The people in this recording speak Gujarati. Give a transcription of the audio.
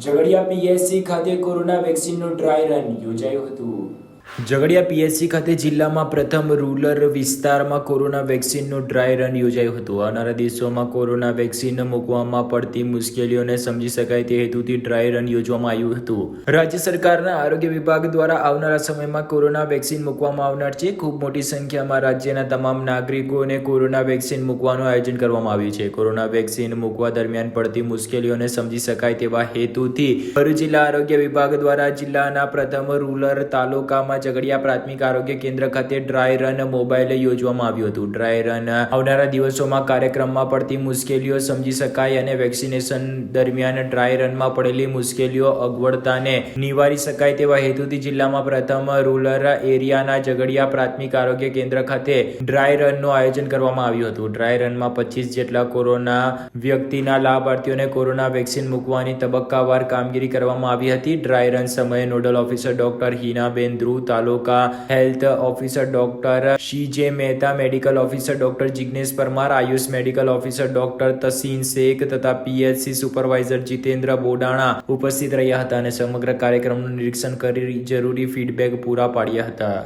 ઝઘડિયા પીએસસી ખાતે કોરોના વેક્સિનનું ડ્રાય રન યોજાયું હતું. ઝઘડિયા પીએસસી ખાતે જિલ્લામાં પ્રથમ રૂરલ વિસ્તારમાં કોરોના વેક્સિનનું ડ્રાય રન યોજાયું હતું. આવનારા દિવસોમાં કોરોના વેક્સિન મૂકવામાં પડતી મુશ્કેલીઓને સમજી શકાય તે હેતુથી ડ્રાય રન યોજવામાં આવ્યું હતું. રાજ્ય સરકારના આરોગ્ય વિભાગ દ્વારા આવનારા સમયમાં કોરોના વેક્સિન મૂકવામાં આવનાર છે. ખૂબ મોટી સંખ્યામાં રાજ્યના તમામ નાગરિકોને કોરોના વેક્સિન મૂકવાનું આયોજન કરવામાં આવ્યું છે. કોરોના વેક્સિન મૂકવા દરમિયાન પડતી મુશ્કેલીઓને સમજી શકાય તેવા હેતુથી ભરૂચ જિલ્લા આરોગ્ય વિભાગ દ્વારા જિલ્લાના પ્રથમ રૂરલ તાલુકામાં ઝઘડિયા પ્રાથમિક આરોગ્ય કેન્દ્ર ખાતે ડ્રાય રન મોબાઈલ યોજવામાં આવ્યું હતું. ડ્રાય રન આવનારા દિવસોમાં કાર્યક્રમમાં પડતી મુશ્કેલીઓ સમજી શકાય અને વેક્સિનેશન દરમિયાન ડ્રાય રનમાં પડેલી મુશ્કેલીઓ અગવડતાને નિવારી શકાય તેવા હેતુથી જિલ્લામાં પ્રથમ રૂરલ એરિયાના ઝઘડિયા પ્રાથમિક આરોગ્ય કેન્દ્ર ખાતે ડ્રાય રનનું આયોજન કરવામાં આવ્યું હતું. ડ્રાય રનમાં પચીસ જેટલા કોરોના વ્યક્તિના લાભાર્થીઓને કોરોના વેક્સિન મૂકવાની તબક્કાવાર કામગીરી કરવામાં આવી હતી. ડ્રાય રન સમયે nodal officer doctor Hinaben Dhruv taluka health officer doctor C J Mehta, medical officer doctor Jignesh Parmar, Ayush medical officer doctor Tasin Shaikh તથા પીએચસી સુપરવાઇઝર જીતેન્દ્ર બોડાણા ઉપસ્થિત રહ્યા હતા અને સમગ્ર કાર્યક્રમનું નિરીક્ષણ કરી જરૂરી ફીડબેક પૂરા પાડ્યા હતા.